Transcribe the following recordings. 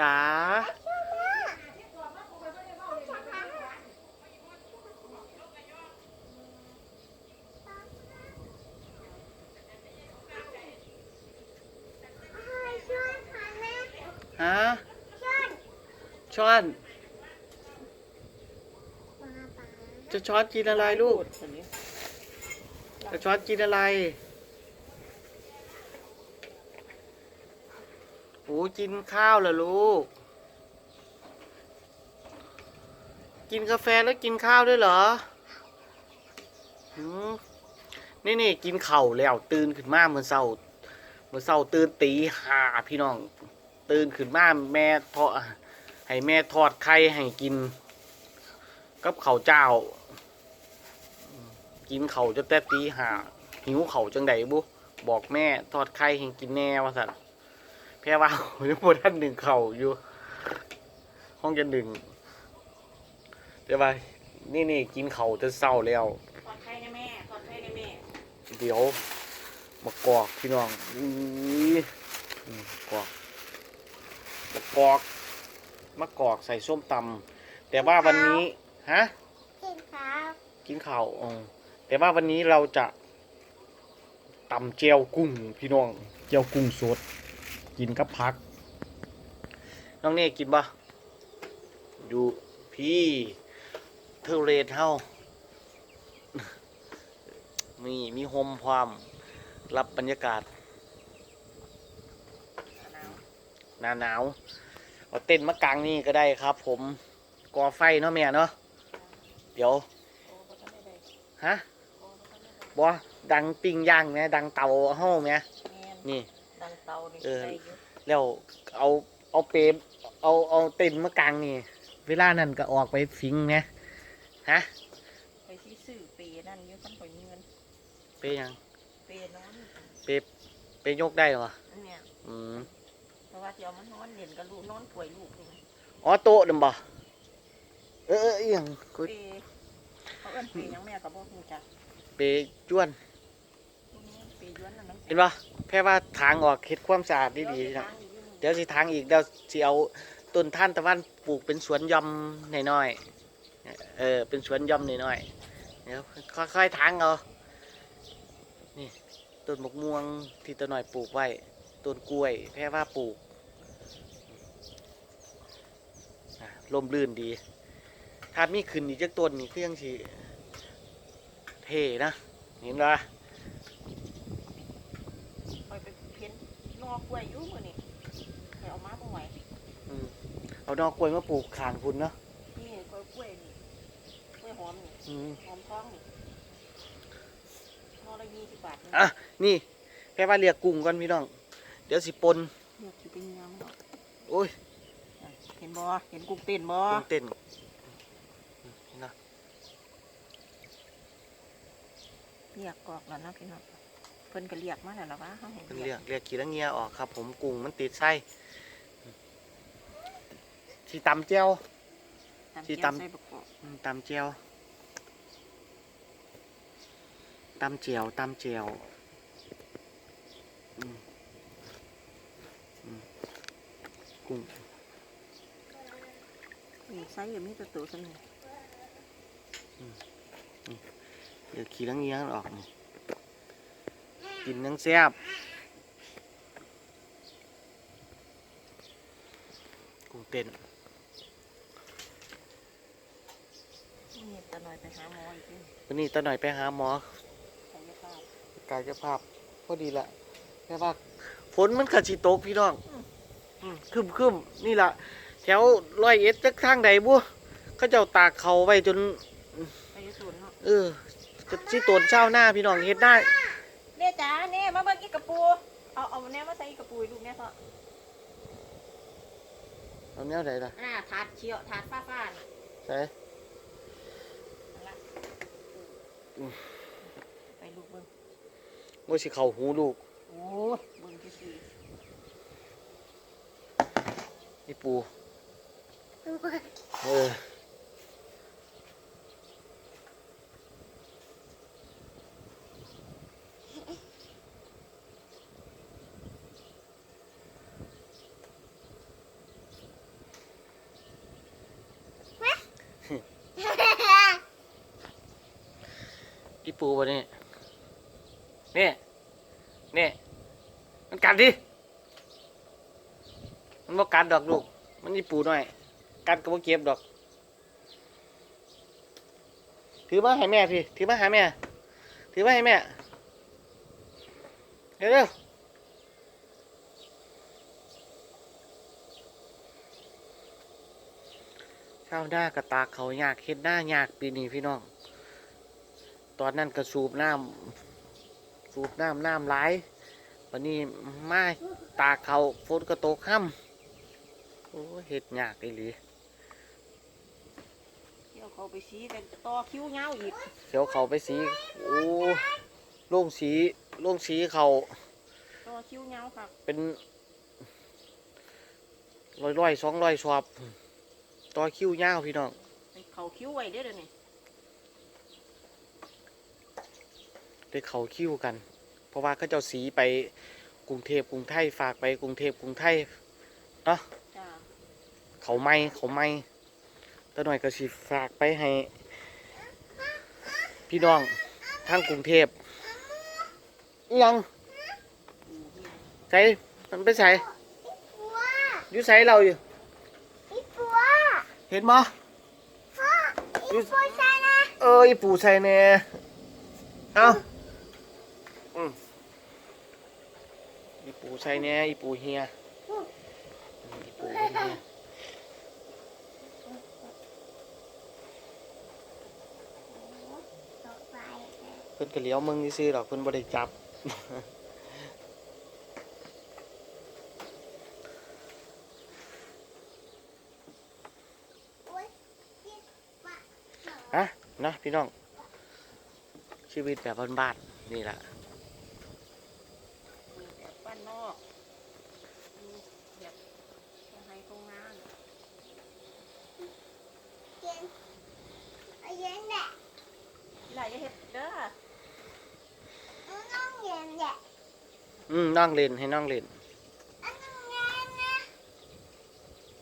จ๋าฮะช้อนจะช้อนกินอะไรลูกจะช้อนกินอะไรโอ้ กินข้าวเหรอลูก กินกาแฟแล้วกินข้าวด้วยเหรอนี่นี่กินเข่าแล้วตื่นขึ้นมาเมื่อเช้าเมื่อเช้าตื่นตีหาพี่น้อง ตื่นขึ้นมาแม่ทอดให้แม่ทอดไข่ให้กิน กับเข้าเจ้า กินเข่าจนแต่ตีหาหิวเข่าจังใดบุบอกแม่ทอดไข่ให้กินแน่ว่าสัน แพ่ว่ายังบ่ท่านหนึ่งเข่าวอยู่ ห้องจะหนึ่งแต่ว่านี่นี่กินเขาวจะเศร้าแล้วทอดไข่นะแม่ทอดไข่นะแม่เดี๋ยวมากอกพี่น้องอุ้ยอืมกอกมากอกมากอกใส่ส้มตำแต่ว่าวันนี้ฮะกินครับกินข้าวอืมแต่ว่าวันนี้เราจะตำเจียวกุ้งพี่น้องเจียวกุ้งสด กินกับพัก น้องเน่กินปะอยู่พี่เทอร์เรทเฮามีมีโฮมพร้อมรับบรรยากาศหนาหนาวเอาเต้นท์มากลางนี่ก็ได้ครับ ผมก่อไฟเนาะแม่เนาะเดี๋ยวโอ้บ่ทันได้ได้ฮะโอ้บ่ทันได้ได้บ่ดังปิ้งย่างไหมดังเตาเฮ้าไหมแม่น นี่ดังเตานี่เออ ได้อยู่แล้วเอาเอาเปรมเอาเอาเต็นท์มากลางนี่ เวลานั้นก็ออกไปฟิงนะฮะไปสิซื้อเปนั่นอยู่คันข่อยมีเงินเปยังเปนอนเปเปยกได้เหรออันเนี้ยอืมเพราะว่าสิเดี๋ยวมันนอนเล่นกับลูกนอนป่วยลูกนี่นะอ๋อโต๊ะนั่นบ่เออเอออหยังกูเปเขาเอิ้นเปหยังแม่ก็บ่ฮู้จักเปจ้วนพวกนี้ เห็นปะแค่ว่าทางออกเฮ็ดความสะอาดดีๆนะเดี๋ยวสิทางอีกเดี๋ยวสิเอาต้นท่านตะวันปลูกเป็นสวนยอมหน่อยๆเออเป็นสวนยอมหน่อยๆเดี๋ยวค่อยๆทางเอานี่ต้นมะม่วงที่ตะหน่อยปลูกไว้ต้นกล้วยแค่ว่าปลูกอะร่มรื่นดี ถ้ามีขึ้นอีกจักต้นนี่คือยังสิเท่นะเห็นปะ ข่อยไปเพ้นนอกก ล้วยอยู่มื้อนี้ข่อยเอามาบ่ไหวอืมเอาดอกกล้วยมาปลูกขางพุ่นเนาะนี่กล้วยกล้วยนี่กล้วยหอมนี่อืมหอมท้องนี่นอละ20บาทนี่อะนี่แค่ว่าเรียกกุ้งก่อนพี่น้อง เดี๋ยวสิปนเลือกสิเป็นยังเนาะโอ้ยเห็นบ่เห็นกุ้งเต้นบ่กุ้งเต้นนะเรียกกอกแล้วเนาะพี่น้องเพิ่นก็เรียกมาแล้วล่ะวะเฮาเห็นเป็นเรียกเรียกขี้ละเงียออกครับ ผมกุ้งมันติดไส้ที่ตำเจียวตามที่เจียวตำ ใส่บักกอกอืมตำเจียวตำเจียวตำเจียวอืมอืมกุ้งนี่ใส่ก็มีแต่ตัวซั่นนี่เดี๋ยวขี้ละเงียออกนี่ กินนังแซ่บกุ้งเต้นนี่ตะหน่อยไปหาหมออีกทีวันนี้ตาหน่อยไปหาหมอศัลยภาพกายภาพพอดีละแค่ว่าฝนมันกระชิตกพี่น้องคึมคึมๆนี่ละแถวร้อยเอ็ดจักทางใดบุเขาเจ้าตากเขาไว้จนไปอยู่ศูนย์เนาะเออจะสิตนเช้าหน้าพี่น้องเฮ็ดได้ เน่จ๋าเน่มาเบิ่งอีกกระปู เอาเอาแน่มาใส่อีกกระปูให้ลูกแน่เถอะเอาแนวไหนล่ะอ่าถาดเชียวถาดฟ้าๆนี่ใส่นั่นล่ะไปลูกเบิ่งว่าสิเข่าหูลูกโอ้ยเบิ่งซื่อนี่ปู เออ อีปูวะนี่นี่นี่มันกัดดิ มันบ่กัดดอกลูก มันอีปูหน่อย กัดก็บ่เก็บดอก ถือมาให้แม่พี่ ถือมาหาแม่ ถือมาให้แม่ เร็วๆข้าวหน้ากระตากเขายากเฮ็ดหน้ายากปีนี้พี่น้อง ตอนนั้นก็สูบน้ำสูบน้ำน้ำไหลายวันนี้มาตากเขาฝนก็ตกค่ำโอ้ยเฮ็ดยากอีหลีเดี๋ยวเขาไปสีกันต่อคิ้วเงาอีกเขียวเขาไปสีโอ้โล่งสีโล่งสีเขาต่อคิ้วเงาค่ะเป็นร้อยร้อยสองร้อยชอบต่อคิ้วยาวพี่น้องไปเขาคิ้วไว้เด้อเดี๋ยวนี้ ได้เขาคิ้วกัน เพราะว่าเขาเจ้าสีไปกรุงเทพกรุงไทยฝากไปกรุงเทพกรุงไทยเนาะจ้าเขาไม่เขาไม่แต่หน่อยก็สิฝากไปให้ พี่น้องทางกรุงเทพอิหยังใส่มันไปใส่อยู่ใส่เราอยู่ อีปัวเห็นมั้พ่ออีปัวใช่นะ เอออีปูใส่แน่เอา อืมอีปูใส่แน่อีปูเฮียอีปูเฮียต่อไปเพิ่นก็เลี้ยวมึงซื่อๆดอกเพิ่นบ่ได้จับอุ้ยอีปัวฮะนะพี่น้องชีวิตแบบบ้านๆนี่แหละมีแบบบ้านนอกมีแบบตรงไฮตรงงานเย็นเอาเย็นแหละหลายจะเฮ็ดเด้อเอาน้องเย็นแหละอืมน้องเล่นให้น้องเล่นอันน้องเย็นนะ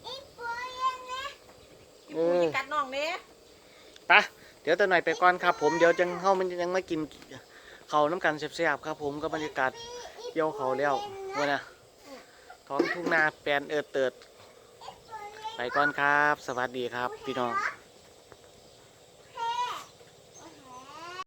อีปัวเย็นนะอีปูจะกัดน้องเด้ไปะเดี๋ยวตอนหน่อยไปก่อนครับผม เดี๋ยวจังเฮามันยังไม่กินเขาวน้ำกันแซ่บๆครับผมก็บรรยากาศ เกี่ยวเขาแล้วว่อนะท้องทุ่งนาแปลนเอิดเติด ไปก่อนครับ สวัสดีครับ พี่น้อง